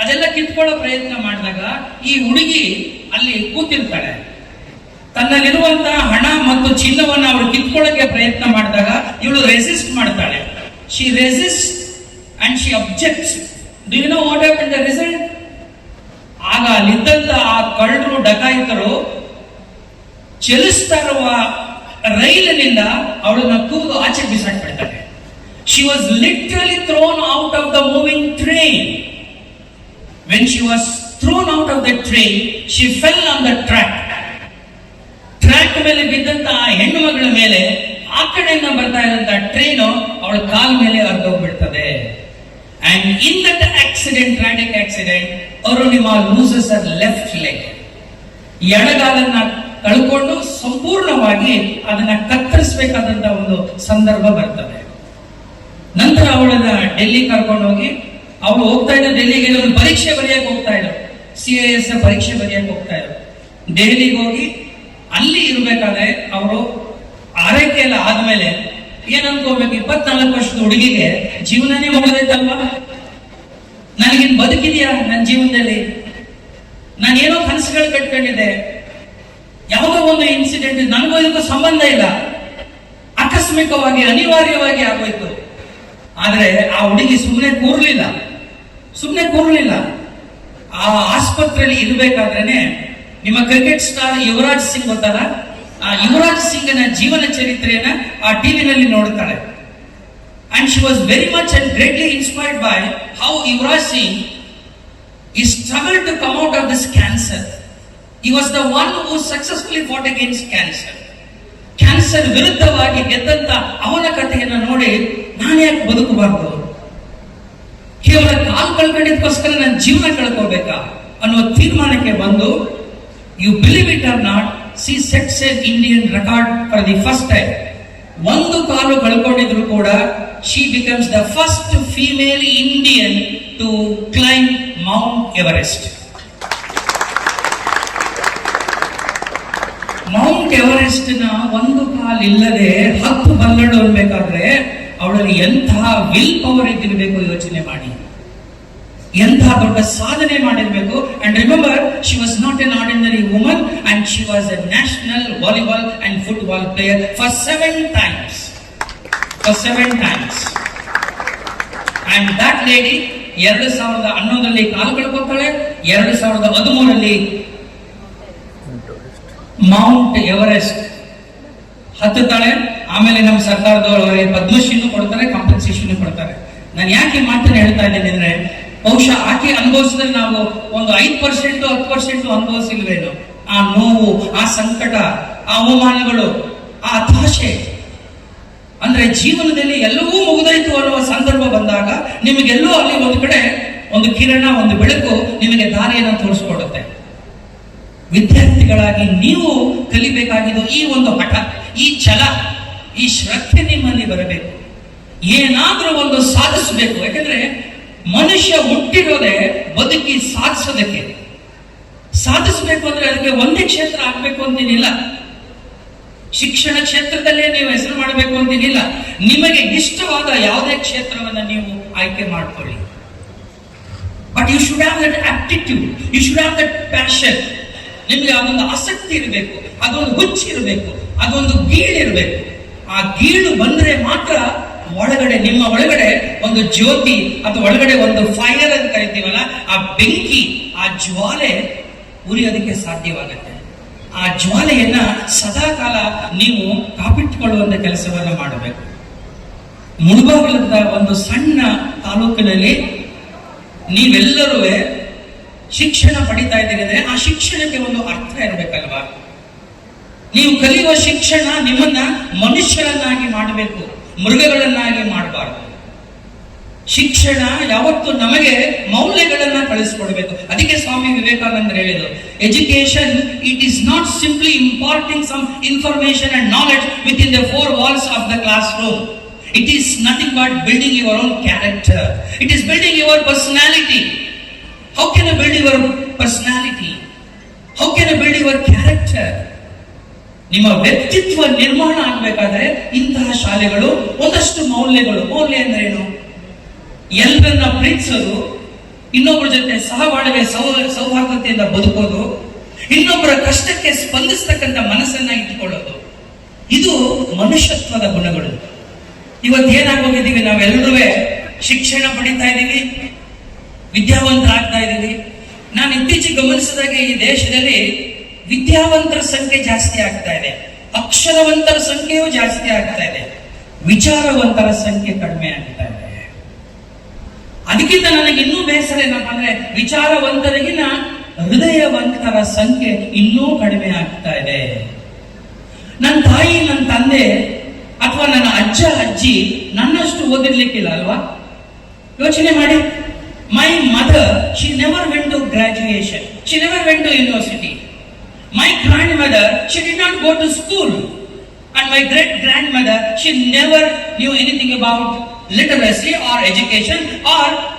ಅದೆಲ್ಲ ಕಿತ್ಕೊಳ್ಳೋ ಪ್ರಯತ್ನ ಮಾಡಿದಾಗ ಈ ಹುಡುಗಿ ಅಲ್ಲಿ ಕೂತಿರ್ತಾಳೆ. ತನ್ನಲ್ಲಿರುವಂತಹ ಹಣ ಮತ್ತು ಚಿನ್ನವನ್ನು ಅವಳು ಕಿತ್ಕೊಳ್ಳೋಕೆ ಪ್ರಯತ್ನ ಮಾಡಿದಾಗ ಇವಳು ರೆಸಿಸ್ಟ್ ಮಾಡ್ತಾಳೆ. She resist and she objects do you know what happen the result ಆಗ ಅಲ್ಲಿದ್ದಂತ ಆ ಕಳ್ಳರು, ಡಕಾಯಿತರು ಚಲಿಸ್ತಾ ಇರುವ ರೈಲಿನಿಂದ ಅವಳನ್ನ ಕೂಗು ಆಚೆ ಬಿಸಾಡ್ಬಿಡ್ತಾರೆ. She was literally thrown out of the moving train when she was thrown out of the train she fell on the track track ಮೇಲೆ ಬಿದ್ದಂತ ಹೆಣ್ಣು ಮಗಳ ಮೇಲೆ ಆ ಕಡೆಯಿಂದ ಬರ್ತಾ ಇದ್ದಂತ ಟ್ರೈನು ಅವಳ ಕಾಲ್ ಮೇಲೆ ಹರಿದೋಗ್ಬಿಡ್ತದೆ. And in that accident tragic accident Arunima loses her left leg ಎಡಗಾಲನ್ನ ಕಳ್ಕೊಂಡು ಸಂಪೂರ್ಣವಾಗಿ ಅದನ್ನ ಕತ್ತರಿಸಬೇಕಾದಂತ ಒಂದು ಸಂದರ್ಭ ಬರ್ತದೆ. ನಂತರ ಅವಳನ್ನ ಡೆಲ್ಲಿ ಕರ್ಕೊಂಡು ಹೋಗಿ ಅವಳು ಹೋಗ್ತಾ ಇದ್ದ ಡೆಲ್ಲಿಗೆ ಒಂದು ಪರೀಕ್ಷೆ ಬರೆಯಕ್ಕೆ ಹೋಗ್ತಾ ಇದ್ರು. ಸಿ ಎ ಎಸ್ ಪರೀಕ್ಷೆ ಬರೆಯಕ್ಕೆ ಹೋಗ್ತಾ ಇದ್ರು. ದೆಹಲಿಗೆ ಹೋಗಿ ಅಲ್ಲಿ ಇರ್ಬೇಕಾದ್ರೆ ಅವರು ಆರೈಕೆ ಎಲ್ಲ ಆದ್ಮೇಲೆ ಏನ್ ಇಪ್ಪತ್ನಾಲ್ಕು ವರ್ಷದ ಹುಡುಗಿಗೆ ಜೀವನನೇ ಮುಗಿದೈತಲ್ವಾ ನನಗಿನ್ ಬದುಕಿದೆಯಾ ನನ್ನ ಜೀವನದಲ್ಲಿ? ನಾನೇನೋ ಕನಸುಗಳು ಕಟ್ಕೊಂಡಿದ್ದೆ. ಯಾವುದೋ ಒಂದು ಇನ್ಸಿಡೆಂಟ್ ನನಗೂ ಇದಕ್ಕೂ ಸಂಬಂಧ ಇಲ್ಲ. ಆಕಸ್ಮಿಕವಾಗಿ, ಅನಿವಾರ್ಯವಾಗಿ ಆಗೋಯ್ತು. ಆದ್ರೆ ಆ ಹುಡುಗಿ ಸುಮ್ಮನೆ ಕೂರ್ಲಿಲ್ಲ. ಸುಮ್ಮನೆ ಕೂರಲಿಲ್ಲ. ಆ ಆಸ್ಪತ್ರೆಯಲ್ಲಿ ಇರಬೇಕಾದ್ರೇನೆ ನಿಮ್ಮ ಕ್ರಿಕೆಟ್ ಸ್ಟಾರ್ ಯುವರಾಜ್ ಸಿಂಗ್ ಗೊತ್ತಲ್ಲ? ಆ ಯುವರಾಜ್ ಸಿಂಗ್ನ ಜೀವನ ಚರಿತ್ರೆಯನ್ನ ಆ ಟಿವಿನಲ್ಲಿ ನೋಡ್ತಾಳೆ. And she was very much and greatly inspired by how Yuvraj Singh he struggle to come out of this cancer he was the one who successfully fought against cancer cancer ವಿರುದ್ಧವಾಗಿ ಗೆದ್ದಂತ ಅವನ ಕಥೆಯನ್ನು ನೋಡಿ ನಾನು ಯಾಕೆ ಬದುಕಬಾರ್ದು? ಕಾಲು ಕಳ್ಕೊಂಡಿದ್ದಕ್ಕೋಸ್ಕರ ನನ್ನ ಜೀವನ ಕಳ್ಕೋಬೇಕಾ ಅನ್ನೋ ತೀರ್ಮಾನಕ್ಕೆ ಬಂದು you believe it or not she sets an Indian record for the first time ಒಂದು ಕಾಲು ಕಳ್ಕೊಂಡಿದ್ರು ಕೂಡ she becomes the first female Indian to climb Mount Everest Mount Everest ಒಂದು ಕಾಲು ಇಲ್ಲದೆ ಹತ್ತು ಬಲ್ಲಡು ಅನ್ಬೇಕಾದ್ರೆ ಅವಳಲ್ಲಿ ಎಂತಹ ವಿಲ್ ಪವರ್ ಇದ್ದಿರಬೇಕು ಯೋಚನೆ ಮಾಡಿ. ಎಂತಹ ದೊಡ್ಡ ಸಾಧನೆ ಮಾಡಿರಬೇಕು. And remember she was not an ordinary woman and she was a national volleyball and football player for seven times for seven times and that lady ಎರಡು ಸಾವಿರದ ಹನ್ನೊಂದರಲ್ಲಿ ಕಾಲು ಕಳ್ಕೊತಾಳೆ ಎರಡು ಸಾವಿರದ ಹದಿಮೂರರಲ್ಲಿ ಮೌಂಟ್ ಎವರೆಸ್ಟ್ ಹತ್ತುತ್ತಾಳೆ. ಆಮೇಲೆ ನಮ್ಮ ಸರ್ಕಾರದವರು ಪದ್ಮಶ್ರೀನು ಕೊಡ್ತಾರೆ ಕಾಂಪನ್ಸೇಷನ್ ಕೊಡ್ತಾರೆ. ನಾನು ಯಾಕೆ ಮಾತನ್ನ ಹೇಳ್ತಾ ಇದ್ದೇನೆ ಅಂದ್ರೆ ಬಹುಶಃ ಆಕೆ ಅನುಭವಿಸಿದ್ರೆ ನಾವು ಒಂದು ಐದು ಪರ್ಸೆಂಟ್ ಹತ್ತು ಪರ್ಸೆಂಟ್ ಅನುಭವಿಸಿಲ್ವೇನು? ಆ ನೋವು, ಆ ಸಂಕಟ, ಆ ಅವಮಾನಗಳು, ಆ ಹತಾಶೆ. ಅಂದ್ರೆ ಜೀವನದಲ್ಲಿ ಎಲ್ಲವೂ ಮುಗಿದಾಯ್ತು ಅನ್ನುವ ಸಂದರ್ಭ ಬಂದಾಗ ನಿಮಗೆಲ್ಲೋ ಅಲ್ಲಿ ಒಂದು ಕಡೆ ಒಂದು ಕಿರಣ, ಒಂದು ಬೆಳಕು ನಿಮಗೆ ದಾರಿಯನ್ನು ತೋರಿಸ್ಕೊಡುತ್ತೆ. ವಿದ್ಯಾರ್ಥಿಗಳಾಗಿ ನೀವು ಕಲಿಬೇಕಾಗಿದ್ದು ಈ ಒಂದು ಹಠ, ಈ ಛಲ, ಈ ಶ್ರದ್ಧೆ ನಿಮ್ಮಲ್ಲಿ ಬರಬೇಕು. ಏನಾದ್ರೂ ಒಂದು ಸಾಧಿಸಬೇಕು. ಯಾಕಂದ್ರೆ ಮನುಷ್ಯ ಹುಟ್ಟಿರೋದೇ ಬದುಕಿ ಸಾಧಿಸೋದಕ್ಕೆ. ಸಾಧಿಸಬೇಕು ಅಂದ್ರೆ ಅದಕ್ಕೆ ಒಂದೇ ಕ್ಷೇತ್ರ ಆಗ್ಬೇಕು ಅಂತೇನಿಲ್ಲ. ಶಿಕ್ಷಣ ಕ್ಷೇತ್ರದಲ್ಲೇ ನೀವು ಹೆಸರು ಮಾಡಬೇಕು ಅಂತೇನಿಲ್ಲ. ನಿಮಗೆ ಇಷ್ಟವಾದ ಯಾವುದೇ ಕ್ಷೇತ್ರವನ್ನು ನೀವು ಆಯ್ಕೆ ಮಾಡ್ಕೊಳ್ಳಿ. But you should have that aptitude you should have that passion ನಿಮಗೆ ಅದೊಂದು ಆಸಕ್ತಿ ಇರಬೇಕು, ಅದೊಂದು ಹುಚ್ಚಿರಬೇಕು ಅದೊಂದು ಗೀಳು ಇರಬೇಕು. ಆ ಗೀಳು ಬಂದ್ರೆ ಮಾತ್ರ ಒಳಗಡೆ, ನಿಮ್ಮ ಒಳಗಡೆ ಒಂದು ಜ್ಯೋತಿ ಅಥವಾ ಒಳಗಡೆ ಒಂದು ಫೈರ್ ಅಂತ ಕರಿತೀವಲ್ಲ, ಆ ಬೆಂಕಿ, ಆ ಜ್ವಾಲೆ ಉರಿಯೋದಕ್ಕೆ ಸಾಧ್ಯವಾಗುತ್ತೆ. ಆ ಜ್ವಾಲೆಯನ್ನ ಸದಾ ಕಾಲ ನೀವು ಕಾಪಿಟ್ಟುಕೊಳ್ಳುವಂತ ಕೆಲಸವನ್ನ ಮಾಡಬೇಕು. ಮುಳುಬಾಗಿಲದ ಒಂದು ಸಣ್ಣ ತಾಲೂಕಿನಲ್ಲಿ ನೀವೆಲ್ಲರೂ ಶಿಕ್ಷಣ ಪಡಿತಾ ಇದ್ದೀರಿ ಅಂದ್ರೆ ಆ ಶಿಕ್ಷಣಕ್ಕೆ ಒಂದು ಅರ್ಥ ಇರಬೇಕಲ್ವಾ? ನೀವು ಕಲಿಯುವ ಶಿಕ್ಷಣ ನಿಮ್ಮನ್ನ ಮನುಷ್ಯರನ್ನಾಗಿ ಮಾಡಬೇಕು. ಮೃಗಗಳನ್ನಾಗಿ ಮಾಡಬಾರ್ದು. ಶಿಕ್ಷಣ ಯಾವತ್ತು ನಮಗೆ ಮೌಲ್ಯಗಳನ್ನ ಕಳಿಸ್ಕೊಡ್ಬೇಕು. ಅದಕ್ಕೆ ಸ್ವಾಮಿ ವಿವೇಕಾನಂದರು ಹೇಳಿದರು education it is not simply imparting some information and knowledge with in the four walls of the classroom it is nothing but building your own character it is building your personality how can build your personality how can build your character ನಿಮ್ಮ ವ್ಯಕ್ತಿತ್ವ ನಿರ್ಮಾಣ ಆಗಬೇಕಾದ್ರೆ ಇಂತಹ ಶಾಲೆಗಳು ಒಂದಷ್ಟು ಮೌಲ್ಯಗಳು. ಮೌಲ್ಯ ಅಂದ್ರೆ ಏನು ಎಲ್ಲರನ್ನ ಪ್ರೀತಿಸೋದು ಇನ್ನೊಬ್ಬರ ಜೊತೆ ಸಹಬಾಳ್ವೆ ಸೌ ಸೌಹಾರ್ದತೆಯಿಂದ ಬದುಕೋದು, ಇನ್ನೊಬ್ಬರ ಕಷ್ಟಕ್ಕೆ ಸ್ಪಂದಿಸ್ತಕ್ಕಂಥ ಮನಸ್ಸನ್ನ ಇಟ್ಕೊಳ್ಳೋದು ಇದು ಮನುಷ್ಯತ್ವದ ಗುಣಗಳು. ಇವತ್ತು ಏನಾಗೋಗಿದ್ದೀವಿ ನಾವೆಲ್ಲರೂ ಶಿಕ್ಷಣ ಪಡಿತಾ ಇದ್ದೀವಿ, ವಿದ್ಯಾವಂತರಾಗ್ತಾ ಇದ್ದೀವಿ. ನಾನು ಇತ್ತೀಚೆಗೆ ಗಮನಿಸಿದಾಗ ಈ ದೇಶದಲ್ಲಿ ವಿದ್ಯಾವಂತರ ಸಂಖ್ಯೆ ಜಾಸ್ತಿ ಆಗ್ತಾ ಇದೆ. ಅಕ್ಷರವಂತರ ಸಂಖ್ಯೆಯೂ ಜಾಸ್ತಿ ಆಗ್ತಾ ಇದೆ. ವಿಚಾರವಂತರ ಸಂಖ್ಯೆ ಕಡಿಮೆ ಆಗ್ತಾ ಇದೆ. ಅದಕ್ಕಿಂತ ನನಗೆ ಇನ್ನೂ ಬೇಸರ ಏನಪ್ಪ ಅಂದ್ರೆ ವಿಚಾರವಂತರಿಗಿನ ಹೃದಯವಂತರ ಸಂಖ್ಯೆ ಇನ್ನೂ ಕಡಿಮೆ ಆಗ್ತಾ ಇದೆ. ನನ್ನ ತಾಯಿ ನನ್ನ ತಂದೆ ಅಥವಾ ನನ್ನ ಅಜ್ಜ, ಅಜ್ಜಿ ನನ್ನಷ್ಟು ಓದಿರ್ಲಿಕ್ಕಿಲ್ಲ ಅಲ್ವಾ? ಯೋಚನೆ ಮಾಡಿ. My mother she never went to graduation she never went to university My grandmother, she did not go to school. And my great grandmother, she never knew anything about literacy or education or